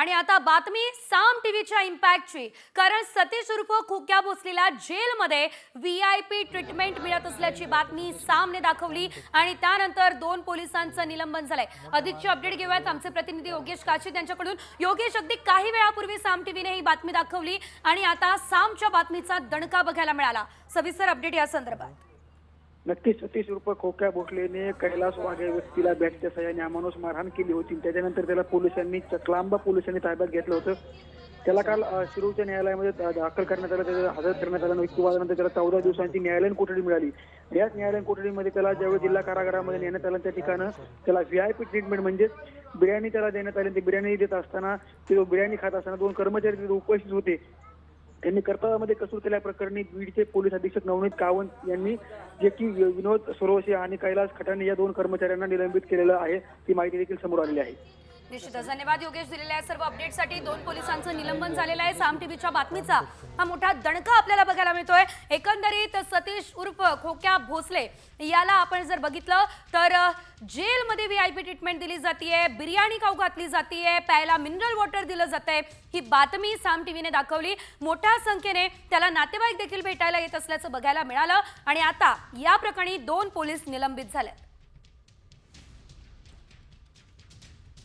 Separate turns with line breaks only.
आणि आता बातमी साम टीव्हीच्या इम्पॅक्टची. कारण सतीश उर्फ खुक्या भोसलेला जेलमध्ये व्ही आय पी ट्रीटमेंट मिळत असल्याची बातमी सामने दाखवली आणि त्यानंतर दोन पोलिसांचं निलंबन झालंय. अधिकची अपडेट घेऊयात. आमचे प्रतिनिधी योगेश काशीद यांच्याकडून योगेश अगदी काही वेळापूर्वी साम टीव्हीने ही बातमी दाखवली आणि आता सामच्या बातमीचा दणका बघायला मिळाला. सविस्तर अपडेट या संदर्भात.
नक्कीच सतीश रुपये खोक्या भोसलेने कैलास वाघ या व्यक्तीला बॅटच्या सहाय्याने अमानुष मारहाण केली होती. त्याच्यानंतर त्याला पोलिसांनी चकलांबा पोलिसांनी ताब्यात घेतलं होतं. त्याला काल शिरूरच्या न्यायालयामध्ये दाखल करण्यात आलं त्याला हजर करण्यात आलं. युक्तिवादानंतर त्याला चौदा दिवसांची न्यायालयीन कोठडी मिळाली. याच न्यायालयीन कोठडीमध्ये त्याला ज्यावेळी जिल्हा कारागारामध्ये नेण्यात आलं त्या ठिकाणं त्याला व्ही आय पी ट्रीटमेंट म्हणजेच बिर्याणी त्याला देण्यात आली. ती बिर्याणी देत असताना ते बिर्याणी खात असताना दोन कर्मचारी तिथे उपस्थित होते. त्यांनी कर्तव्यामध्ये कसूर केल्याप्रकरणी बीडचे पोलीस अधीक्षक नवनीत कावंत यांनी जे की विनोद सरोशे आणि कैलास खटाणे या दोन कर्मचाऱ्यांना निलंबित केलेलं आहे ती माहिती देखील समोर आलेली आहे.
निश्चितच. धन्यवाद योगेश. दिलेल्या या सर्व अपडेटसाठी दोन पोलिसांचं निलंबन झालेलं आहे. साम टीव्हीच्या बातमीचा हा मोठा दणका आपल्याला बघायला मिळतोय. एकंदरीत सतीश उर्फ खोक्या भोसले याला आपण जर बघितलं तर जेलमध्ये व्ही आय पी ट्रीटमेंट दिली जाते बिर्याणी खाऊ घातली जाते प्यायला मिनरल वॉटर दिलं जातंय. ही बातमी साम टीव्हीने दाखवली. मोठ्या संख्येने त्याला नातेवाईक देखील भेटायला येत असल्याचं बघायला मिळालं. आणि आता या प्रकरणी दोन पोलीस निलंबित झालेत.